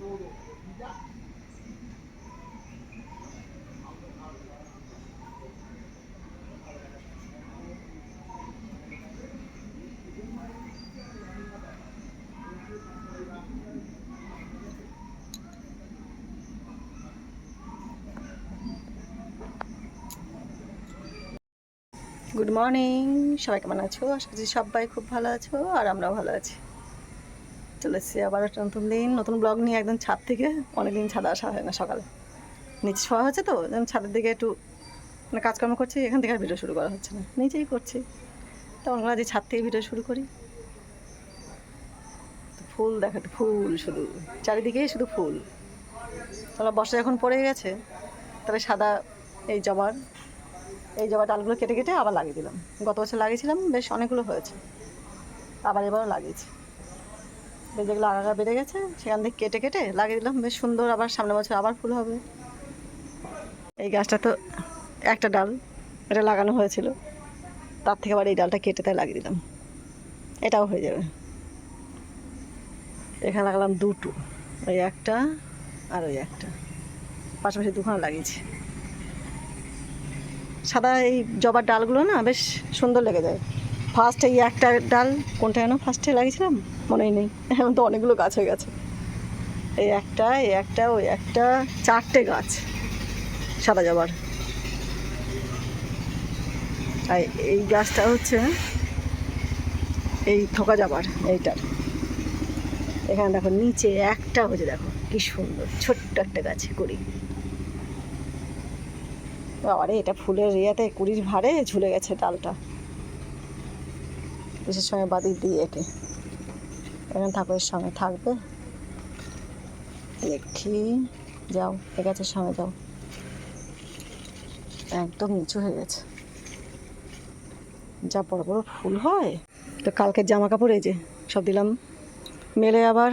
Good morning সবাই কেমন আছো? আশা করছি সবাই খুব ভালো আছো আর আমরাও ভালো আছি। চলে এসেছি আবার একটা নতুন দিন, নতুন ব্লগ নিয়ে একদম ছাদ থেকে। অনেকদিন ছাদে আসা হয় না সকালে। নিচে শোয়া হচ্ছে তো, যেমন ছাদের দিকে একটু মানে কাজকর্ম করছি, এখান থেকে আর ভিডিও শুরু করা হচ্ছে না। নিচেই করছি। তখন আজ ছাদ থেকে ভিডিও শুরু করি। তো ফুল দেখাতে ফুল শুধু। চারিদিকেই শুধু ফুল। তাহলে বর্ষা যখন পড়ে গেছে, তাহলে সাদা এই জবার, এই জবা ডালগুলো কেটে কেটে আবার লাগিয়ে দিলাম। গত বছর লাগিয়েছিলাম, বেশ অনেকগুলো হয়েছে। আবার এবারও লাগিয়েছি। যেগুলো আগা বেড়ে গেছে, সেখান থেকে কেটে কেটে লাগিয়ে দিলাম। বেশ সুন্দর, আবার সামনের বছর আবার ফুল হবে। এই গাছটা তো একটা ডাল, এটা লাগানো হয়েছিল। তার থেকে আবার এই ডালটা কেটে তাই লাগিয়ে দিলাম। এটাও হয়ে যাবে। এখানে লাগালাম দুটো, ওই একটা আর ওই একটা। পাশাপাশি দুখানে লাগিয়েছি। সাদা এই জবার ডালগুলো না বেশ সুন্দর লেগে যায়। ফার্স্ট এই একটা ডাল, কোনটা যেন ফার্স্টে লাগিয়েছিলাম? মনেই নেই। এখন তো অনেকগুলো গাছ হয়ে গেছে। এই একটা এই একটা, ওই একটা, চারটে গাছ। সাদা জবার। আর এই গাছটা হচ্ছে এই থোকা যাবার এইটার। এখানে দেখো, নিচে একটা হয়েছে, দেখো, কি সুন্দর, ছোট্ট একটা গাছে করি। বাবারে, এটা ফুলের ইয়েতে কুড়ির ভারে ঝুলে গেছে ডালটা। বিশেষ সময় বাদি দিয়ে একে। এখানে ঠাকুরের সঙ্গে থাকবে। দেখি যাও, এ গাছের সঙ্গে যাও। একদম নিচু হয়ে গেছে। যা বড় বড় ফুল হয়। তো কালকের জামা কাপড় এই যে, সব দিলাম। মেলে আবার।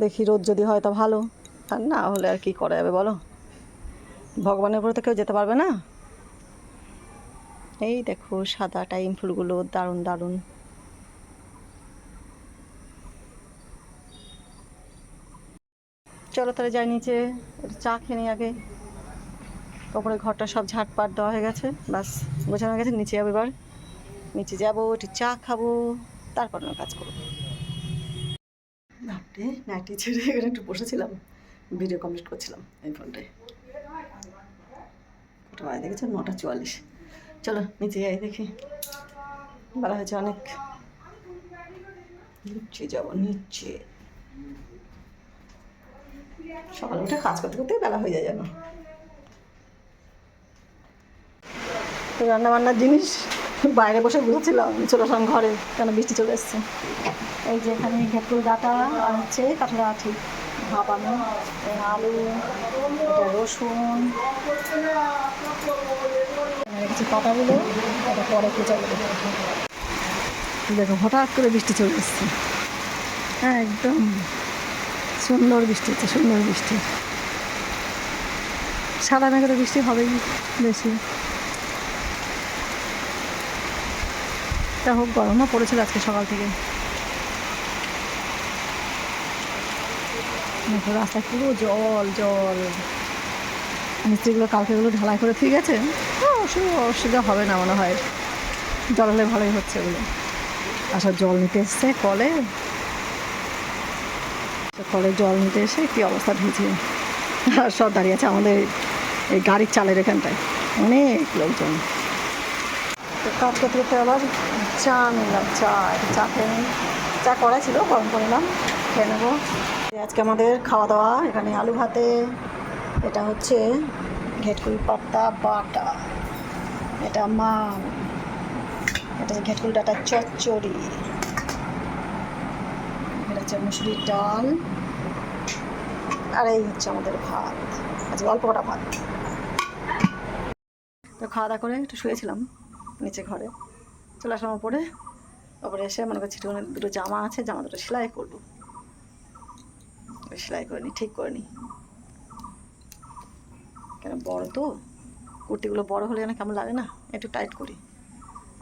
দেখি রোদ যদি হয় তা ভালো। আর না হলে আর কি করা যাবে বলো? ভগবানের উপরে তো কেউ যেতে পারবে না? এই দেখো সাদা টাইম ফুলগুলো, দারুণ দারুণ। চলো তাহলে যাই নিচে চা খেয়ে নিই আগে। ওপরে ঘরটা সব ঝাটপাট দেওয়া হয়ে গেছে বাস গোছানো হয়ে গেছে, নিচে যাব এবার। নিচে যাব, একটু চা খাব, তারপর না কাজ করব। ভাবতে নাইটি ছেড়ে এখানে একটু বসেছিলাম, ভিডিও কমপ্লিট করছিলাম এই ফোনটায়। দেখেছ? নটা চুয়াল্লিশ। চলো, নিচে যাই দেখি। বেলা হয়েছে অনেক। নিচে যাব, নিচে। সকালে উঠে কাজ করতে করতে বেলা হয়ে যায় যেন। রান্না বান্নার জিনিস বাইরে বসে বুঝেছিলাম চলে আসলাম ঘরে কেন বৃষ্টি চলে এসছে। এই যে এখানে ঘেটকুল ডাটা আর হচ্ছে কাঁঠাল আঠি ভাপানো আলু এটা রসুন। কিছু পাতাগুলো এটা পরে কুচাগুলো দেখো, হঠাৎ করে বৃষ্টি চলে এসছে। হ্যাঁ একদম। সুন্দর বৃষ্টি হচ্ছে, সুন্দর বৃষ্টি। সাদা মেঘে তো বৃষ্টি হবেই বেশি। তা হোক, গরমও পড়েছিল আজকে সকাল থেকে। দেখো, রাস্তায় পুরো জল জল। মিস্ত্রিগুলো কালকেগুলো ঢালাই করে, ঠিক আছে? অসুবিধা অসুবিধা হবে না মনে হয়। জল হলে ভালোই হচ্ছে ওগুলো আসলে জল নিতে এসছে, কলে। কলে জল নিতে এসে কী অবস্থা ভিজে আর সব দাঁড়িয়ে আছে আমাদের এই গাড়ির চালের এখানটায়। অনেক লোকজন। তো করতে করতে আবার চা নিলাম, চা চা খেয়ে চা করা ছিল, গরম করে নিলাম, খেয়ে নেব। আজকে আমাদের খাওয়া দাওয়া, এখানে আলু ভাতে, এটা হচ্ছে ঘেটকুল পাতা বাটা। এটা মাম, এটা হচ্ছে ঘেটকুল ডাটা চচ্চড়ি। এটা হচ্ছে মুসুরির ডাল। আর এই হচ্ছে আমাদের ভাত। আজকে অল্প কটা ভাত। তো খাওয়া দাওয়া করে একটু শুয়েছিলাম নিচে ঘরে। চলে আসলাম ওপরে। ওপরে এসে মনে করছি দুটো জামা আছে, জামা দুটো সেলাই করব। সেলাই করে নিই ঠিক করে নিই কেন, বড় তো? কুর্তিগুলো বড় হলে যেন কেমন লাগে না? একটু টাইট করি।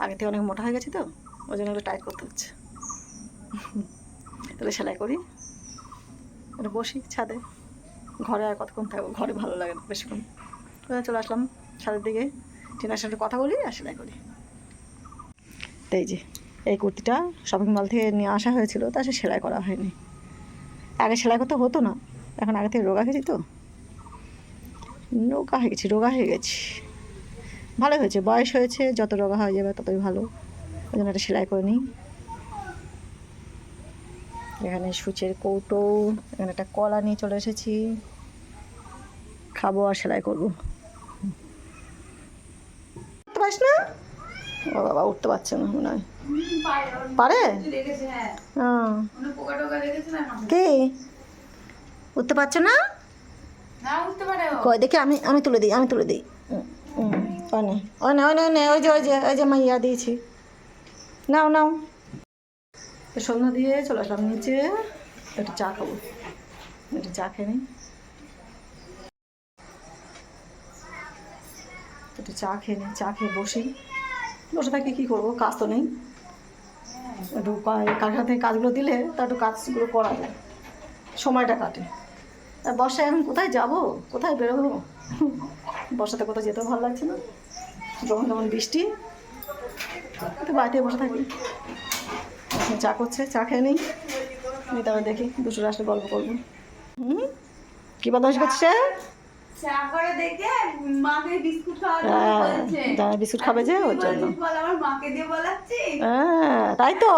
আগে থেকে অনেক মোটা হয়ে গেছি তো, ওই জন্য একটু টাইট করতে হচ্ছে। তাহলে সেলাই করি। একটু বসি ছাদে। ঘরে আর কতক্ষণ থাকব? ঘরে ভালো লাগে না বেশিক্ষণ। চলে আসলাম ছাদের দিকে। টিনার সাথে কথা বলি, আর সেলাই করি। তাই যে, এই কুর্তিটা শপিং মল থেকে নিয়ে আসা হয়েছিল, তা সে সেলাই করা হয়নি। আগে সেলাই করতে হতো না, এখন আগে থেকে রোগা গেছি তো। রোগা হয়ে গেছি, রোগা হয়ে গেছি। ভালো হয়েছে, বয়স হয়েছে, যত রোগা হয়ে যাবে ততই ভালো। ওই জন্য একটা সেলাই করে নিই এখানে সুচের কৌটো এখানে একটা কলা নিয়ে চলে এসেছি। খাব আর সেলাই করব। উঠতে পারিস না? ও বাবা উঠতে পারছে না মনে হয়। পারে? হ্যাঁ। কি? উঠতে পারছ না? কয় দেখি আমি আমি তুলে দিই আমি তুলে দিই। হুম, হুম, ওই নে ওই ওই নে ওই নে, ওই যে ওই যে ওই যে মাইয়া দিয়েছি। নাও নাও। সন্ধ্যা দিয়ে চলে আসলাম নিচে। একটু চা খাব। একটু চা খেয়ে নিই। একটু চা খেয়ে নিই, চা খেয়ে বসি। বসে থাকি, কী করব? কাজ তো নেই। একটু কারখানা থেকে কাজগুলো দিলে তা একটু কাজগুলো করা যায়। সময়টা কাটে। আর বর্ষায় এখন কোথায় যাব? কোথায় বেরোবো? বর্ষাতে কোথাও যেতেও ভালো লাগছে না। যখন তখন বৃষ্টি। তো বাড়িতে বসে থাকি। চা করছে চা খেয়ে নিই। নিয়ে তারপর দেখি দুশো আসলে গল্প করব। হুম? কী বদমাস করছে বিস্কুট বিস্কুট খাবে যে ওর জন্য। হ্যাঁ তাই তো।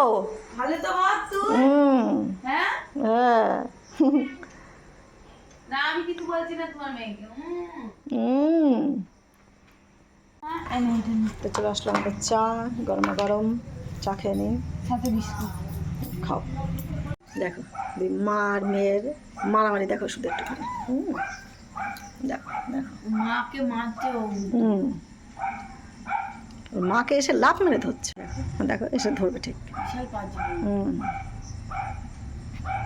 চলে আসলাম চা গরমা গরম চা খেয়ে নিন। সাথে বিস্কুট। খাও। দেখো দুই মা আর মেয়ের মারামারি দেখো শুধু একটুখানি। হুম দেখো দেখো। মাকে হুম। মাকে এসে লাভ মেরে ধরছে। দেখো এসে ধরবে ঠিক। হুম।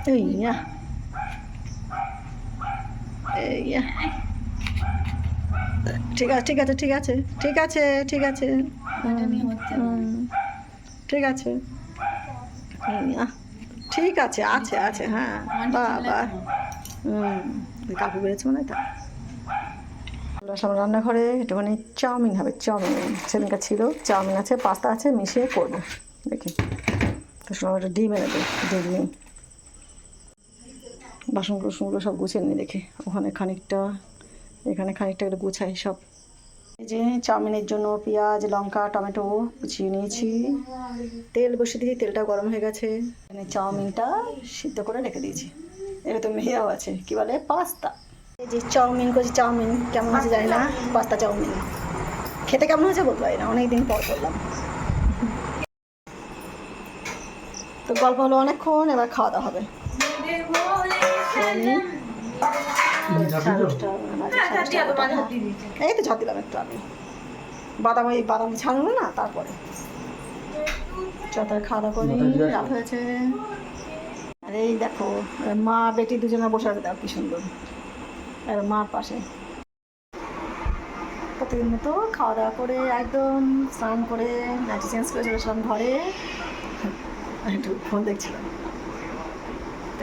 এই ইয়া। ঠিক আছে ঠিক আছে ঠিক আছে। ঠিক আছে ঠিক আছে। হুম, ঠিক আছে। ঠিক আছে আছে আছে হ্যাঁ গেল। হুম কাকু বেড়েছে মনে হয় তা। আসলাম রান্নাঘরে একটুখানি চাউমিন হবে, চাউমিন। সেদিনকার ছিল, চাউমিন আছে, পাস্তা আছে, মিশিয়ে করব। দেখি। তো একটা ডিম এনে দেয় ডিম বাসন কুসনগুলো সব গুছিয়ে নিই, দেখি। ওখানে খানিকটা, এখানে খানিকটা একটু গুছাই সব। এই যে চাউমিনের জন্য পেঁয়াজ লঙ্কা টমেটো কুচিয়ে নিয়েছি। তেল বসিয়ে দিয়েছি তেলটা গরম হয়ে গেছে। এখানে চাউমিনটা সিদ্ধ করে রেখে দিয়েছি। এটা তো মেয়েও আছে কি বলে? পাস্তা। এই যে চাউমিন করছি চাউমিন কেমন হয়েছে জানি না? পাস্তা। চাউমিন। খেতে কেমন হয়েছে বলতে পারি না অনেকদিন পর করলাম। তো গল্প হলো অনেকক্ষণ এবার খাওয়া দাওয়া হবে। বাজে, হ্যাঁ। এই তো ঝাঁট দিলাম একটু আগে। বাদাম ওই বাদাম ছাড়ানো না তারপরে। চতার খাওয়া দাওয়া করি রাত হয়েছে। আর এই দেখো মা বেটি দুজনে বসে আছে দেখো কি সুন্দর। আর মার পাশে। প্রতিদিন মতো খাওয়া দাওয়া করে একদম স্নান করে নাইটি চেঞ্জ করে চলে আসলাম ঘরে। একটু ফোন দেখছিলাম।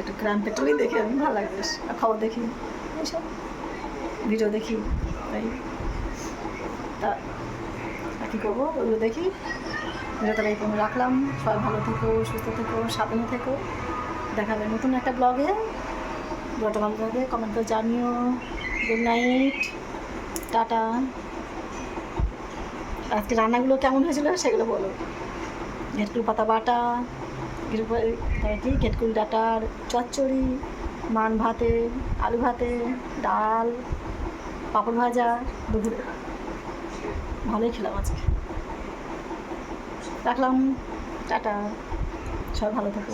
একটু ক্রাম পেট্রোলই দেখি আমি ভালো লাগে বেশ। আর খবর দেখি। এইসব ভিডিও দেখি, তাই। তা কী করব? ওগুলো দেখি। ভিডিওটা এই পর্যন্ত রাখলাম? সবাই ভালো থেকো, সুস্থ থেকো, সাবধানে থেকো। দেখা নতুন একটা ব্লগে ব্লগটা ভালো লাগবে কমেন্ট করে জানিও। Good night ta-ta. আজকে রান্নাগুলো কেমন হয়েছিল সেগুলো বলো। ঘেটকুল পাতা বাটা তারপরে কি? ঘেটকুল ডাটার চচ্চড়ি মান ভাতে, আলু ভাতে, ডাল, পাপড় ভাজা, দুপুরে। ভালোই খেলাম আজকে। রাখলাম, টাটা। সবাই ভালো থাকো।